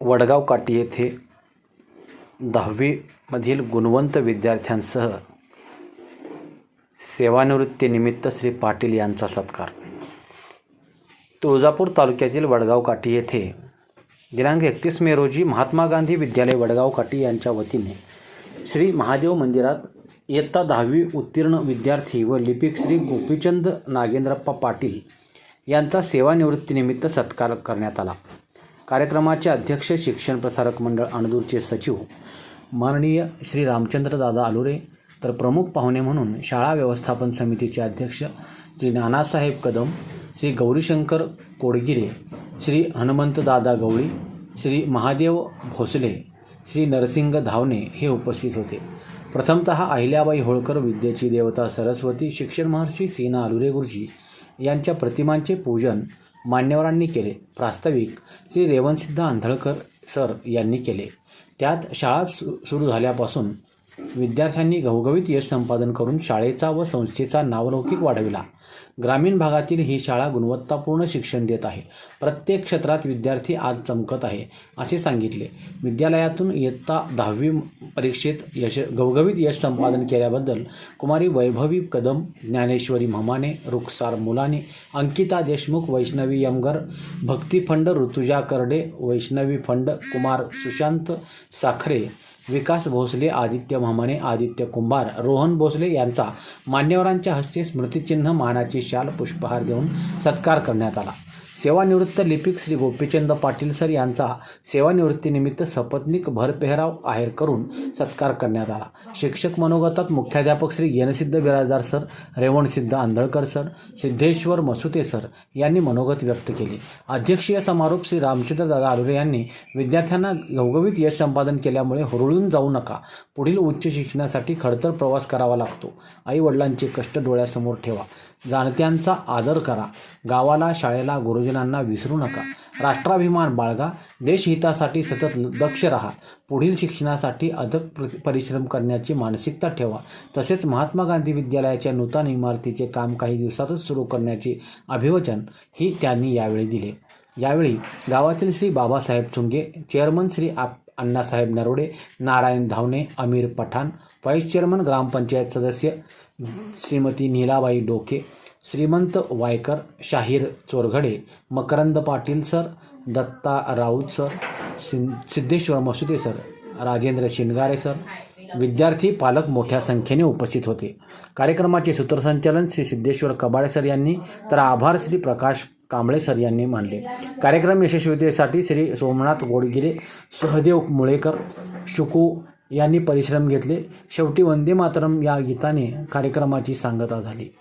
वडगाव काटी येथे दहावीमधील गुणवंत विद्यार्थ्यांसह सेवानिवृत्तीनिमित्त श्री पाटील यांचा सत्कार. तुळजापूर तालुक्यातील वडगाव काटी येथे दिनांक एकतीस मे रोजी महात्मा गांधी विद्यालय वडगाव काटी यांच्या वतीने श्री महादेव मंदिरात इयत्ता दहावी उत्तीर्ण विद्यार्थी व लिपिक श्री गोपीचंद नागेंद्रप्पा पाटील यांचा सेवानिवृत्तीनिमित्त सत्कार करण्यात आला. कार्यक्रमाचे अध्यक्ष शिक्षण प्रसारक मंडळ अणदूरचे सचिव माननीय श्री रामचंद्र दादा आलुरे तर प्रमुख पाहुणे म्हणून शाळा व्यवस्थापन समितीचे अध्यक्ष श्री नानासाहेब कदम श्री गौरीशंकर कोडगिरे श्री हनुमंत दादा गवळी श्री महादेव भोसले श्री नरसिंग धावणे हे उपस्थित होते. प्रथमत अहिल्याबाई होळकर विद्येची देवता सरस्वती शिक्षण महर्षी सीना आलुरे गुरुजी यांच्या प्रतिमांचे पूजन मान्यवरांनी केले. प्रास्ताविक श्री रेवणसिद्ध आंधळकर सर यांनी केले. त्यात शाळा सु सुरू झाल्यापासून विद्यार्थ्यांनी घवघवीत यश संपादन करून शाळेचा व संस्थेचा नावलौकिक वाढविला. ग्रामीण भागातील ही शाळा गुणवत्तापूर्ण शिक्षण देत आहे. प्रत्येक क्षेत्रात विद्यार्थी आज चमकत आहे असे सांगितले. विद्यालयातून इयत्ता दहावी परीक्षेत यश घवघवीत यश संपादन केल्याबद्दल कुमारी वैभवी कदम ज्ञानेश्वरी म्हमाने रुखसार मुलाने अंकिता देशमुख वैष्णवी यमगर भक्ती फंड ऋतुजा करडे वैष्णवी फंड कुमार सुशांत साखरे विकास भोसले आदित्य मामाने आदित्य कुंभार रोहन भोसले यांचा मान्यवरांच्या हस्ते स्मृतिचिन्ह मानाची शाल पुष्पहार देऊन सत्कार करण्यात आला. सेवानिवृत्त लिपिक श्री गोपीचंद पाटील सर यांचा सेवानिवृत्तीनिमित्त सपत्नीक भरपेहराव आहेर करून सत्कार करण्यात आला. शिक्षक मनोगतात मुख्याध्यापक Shri Yensiddh Birajdar sir Revansiddh Andhalkar sir Siddheshwar Masute sir यांनी मनोगत व्यक्त केले. अध्यक्षीय समारोप श्री रामचंद्र दादा आलुरे यांनी विद्यार्थ्यांना घवघवीत यश संपादन केल्यामुळे हुरळून जाऊ नका. पुढील उच्च शिक्षणासाठी खडतर प्रवास करावा लागतो. आई वडिलांचे कष्ट डोळ्यासमोर ठेवा. जाणत्यांचा आदर करा. गावाला शाळेला गुरुजनांना विसरू नका. राष्ट्राभिमान बाळगा. देशहितासाठी सतत दक्ष राहा. पुढील शिक्षणासाठी अधिक प्र- परिश्रम करण्याची मानसिकता ठेवा. तसेच महात्मा गांधी विद्यालयाच्या नूतन इमारतीचे काम काही दिवसातच सुरू करण्याचे अभिवचन ही त्यांनी यावेळी दिले. यावेळी गावातील श्री बाबासाहेब चुंगे चेअरमन श्री आप अण्णासाहेब नरोडे नारायण धावणे अमीर पठाण व्हाईस चेअरमन ग्रामपंचायत सदस्य श्रीमती नीलाबाई डोके श्रीमंत वायकर शाहीर चोरघडे मकरंद पाटील सर दत्ता राऊत सर सिं सिद्धेश्वर मसुदे सर राजेंद्र शिनगारे सर विद्यार्थी पालक मोठ्या संख्येने उपस्थित होते. कार्यक्रमाचे सूत्रसंचालन श्री सिद्धेश्वर कबाडे सर यांनी. तर आभार श्री प्रकाश कांबळे सर यांनी मानले. कार्यक्रम यशस्वीतेसाठी श्री सोमनाथ गोडगिरे सहदेव मुळेकर शुकू यांनी परिश्रम घेतले. शेवटी वंदे मातरम या गीताने कार्यक्रमाची सांगता झाली.